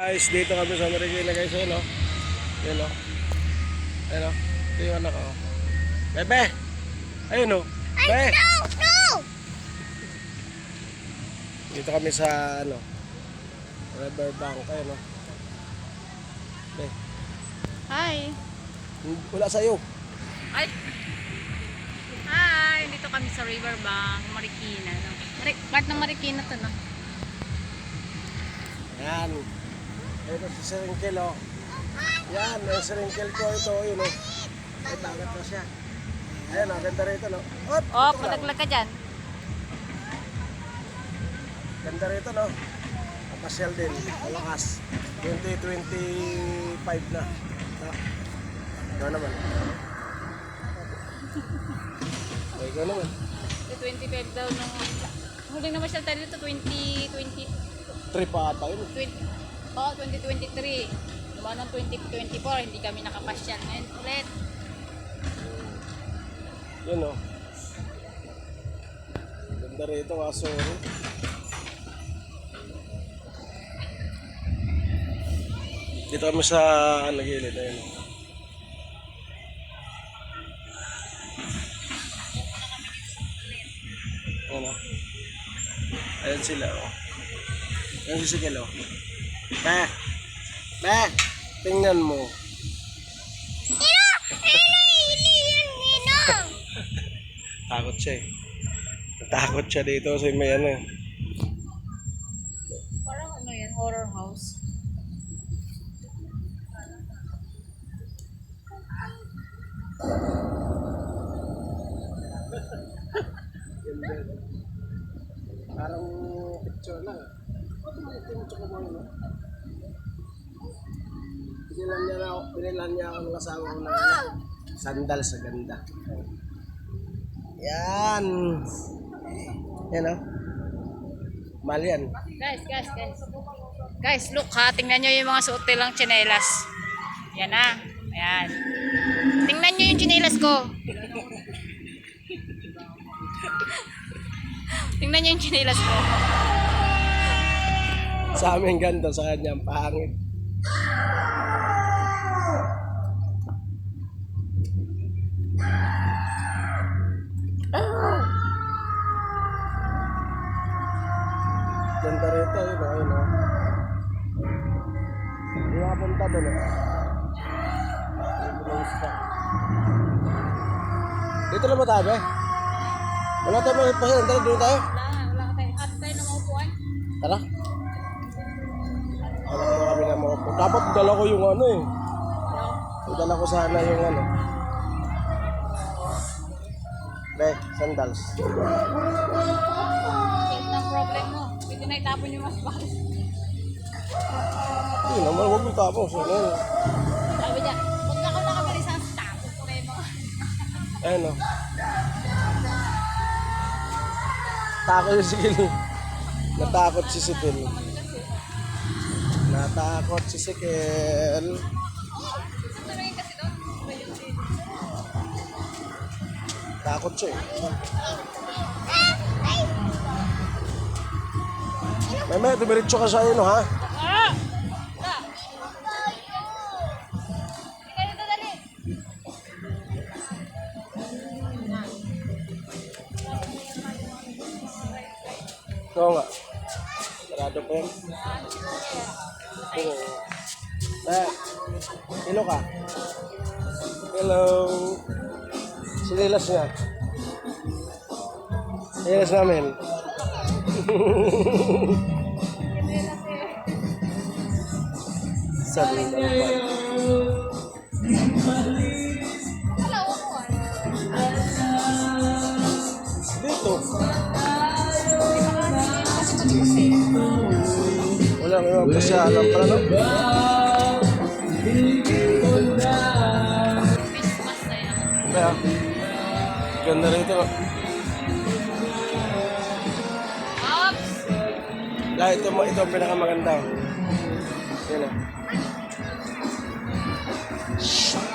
Guys, dito kami sa Marikina guys, ayun o. Ayun o. Ayun o. Ito yung anak ko. Bebe! Ayun o. Be! No! No! Dito kami sa ano. River Bank. Ayun o. Be. Hi. Wala sa'yo. Ay. Hi, dito kami sa Riverbank, Marikina. No? Mari part ng Marikina to, no? Ayan. Ito si Sir Rinkel o. Yan, yung Sir Rinkel ko ito. Yun o. Ay, tagat na siya. Ayun o, ganda rito no. Op! Oh, palaglag ka dyan. Ganda rito no. Pasyal din. Malakas. 2025 na. No? Ikaw naman. Ay, ikaw naman. Ito 25 daw nung... Huling naman siya tayo dito, 2020... Trip pa ata yun. 20, oh, 2023. Diba nung 2024, hindi kami nakapasyal. Ngayon ulit. Yun no. Ganda rito kaso. Dito kami sa ano, gilid. Ayun. Ano? Ayun sila oh. Ayun si Sigel oh. Be! Be! Tingnan mo. Ino! Ino! Ino! Ino! Takot siya eh. Natakot siya dito kasi may ano eh. Parang ano yan, horror house. Parang picture lang. Binilan niya, na, binilan niya ako ng asawa ko ng sandal sa ganda. Yan. Yan o. Mahal yan. Guys, guys, guys. Guys, look ha. Tingnan nyo yung mga suot nilang tsinelas. Yan na. Ayan. Tingnan nyo yung tsinelas ko. Tingnan nyo yung tsinelas ko. Sa amin ganda, sa kanya ang pangit. Ganda rito, yun o, yun o. Hindi makapunta doon o. Dito na ba tayo? Wala tayo magpapasin. Tara, doon tayo. Wala, wala tayo. At tayo na maupuan. Tara. Alam mo kami na mga po. Dapat dala ko yung ano eh. Dala ko sana yung ano. Be, sandals. Solve ng problem mo. Pwede na itapon yung mas bakit. Hindi naman, huwag mo tapos. Ano yun? Sabi niya, huwag na ako nakabili sa tapon ko rin mo. Ayun o. Takot si Sikil. Natakot si Sikil. Natakot si doon? Takot siya eh. May, dumiretso ka sa ano ha? Oo nga. Sarado pa yan. Oo. Eh, hello ka? Hello. Sinilas niya. Sinilas namin. Sabi na lang yun. Kasi alam pala, no? Kaya, ganda rito, no? Ops! Dahil ito, ito ang pinakamaganda. Yan na. Shut